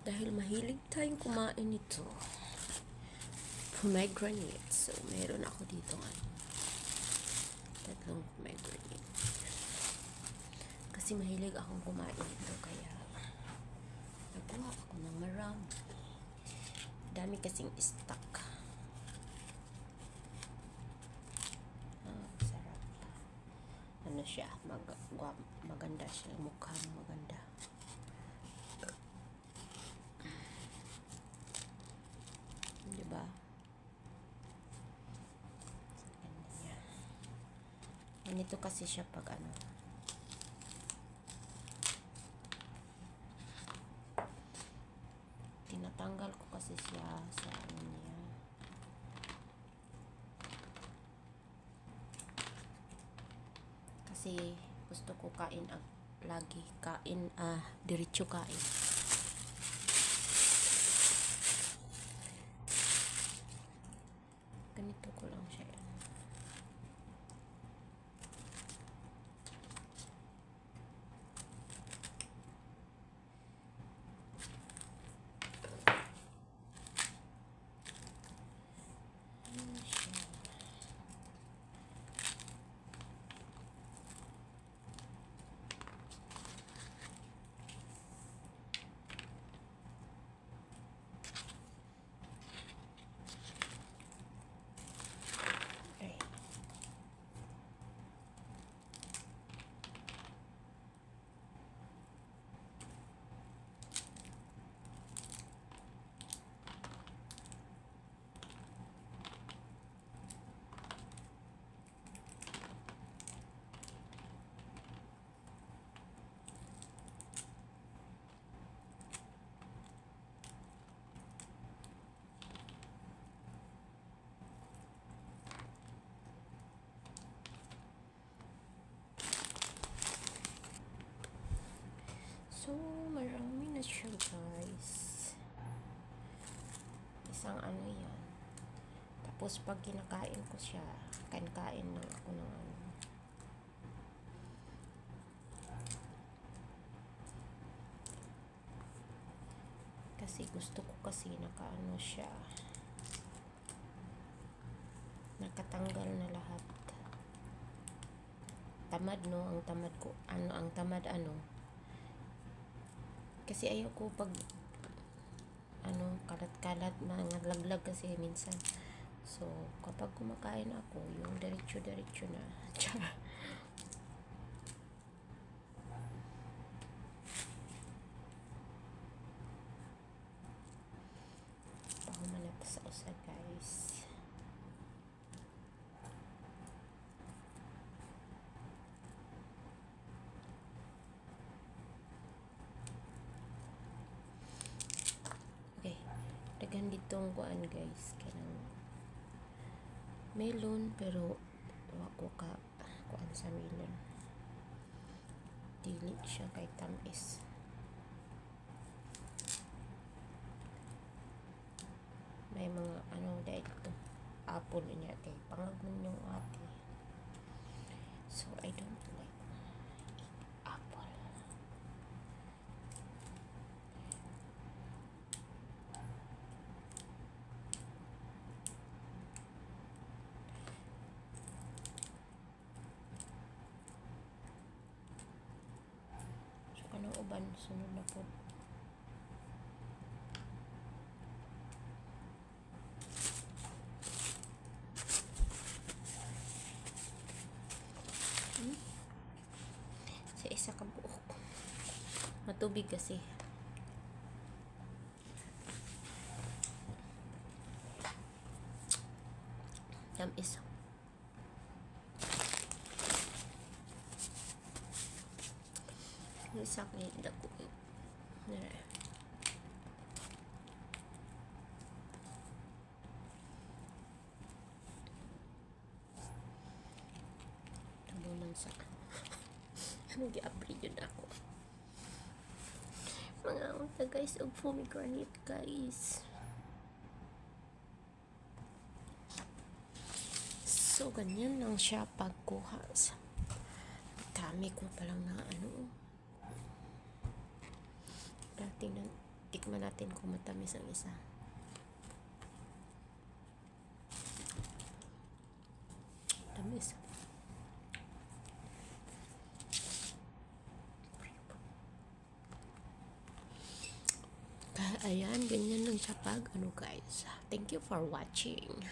Dahil mahilig tayong kumain nito. Pomegranate. So, meron ako dito ano. Tatlong pomegranate. Kasi mahilig akong kumain nito. Kaya, nagawa ako ng marami. Dami kasing stock. Ah. Ano siya? Mag maganda siya. Mukha maganda. Ganito kasi siya pag ano. Tinatanggal ko kasi siya sa ano niya. Kasi gusto ko kain ang lagi kain ah diretso kain. Ganito ko lang siya. Ayan siya. Okay. So, marami na siya, guys. Isang ano yan. Tapos, pag kinakain ko siya, kain-kain lang ako ng ano. Kasi gusto ko kasi nakaano siya. Nakatanggal na lahat. Tamad no, ang tamad ko. Ano, ang tamad ano, kasi ayoko pag ano, kalat-kalat na naglaglag kasi minsan. So, kapag kumakain ako, yung diretso-diretso na. Tsaka, kuan guys. Kanang melon pero wa ko ka kuan sa melon. Dili siya kay tamis. May mga ano dahil ito apple niya kay pangagnon yung ate. So I don't like apple. So kanang uban sunod na po. Hmm? Sa isa ka buok. Matubig kasi. Tamis. Yung isa kay dako. Nara. Tabunan sa ano gi-upgrade yun ako. Mga unta guys, og pomegranate guys. So, ganyan lang siya pagkuha sa dami ko palang na ano. Na, tikman natin kung matamis ang isa. Tamis. Ayan, ganyan lang siya pag ano guys. Thank you for watching.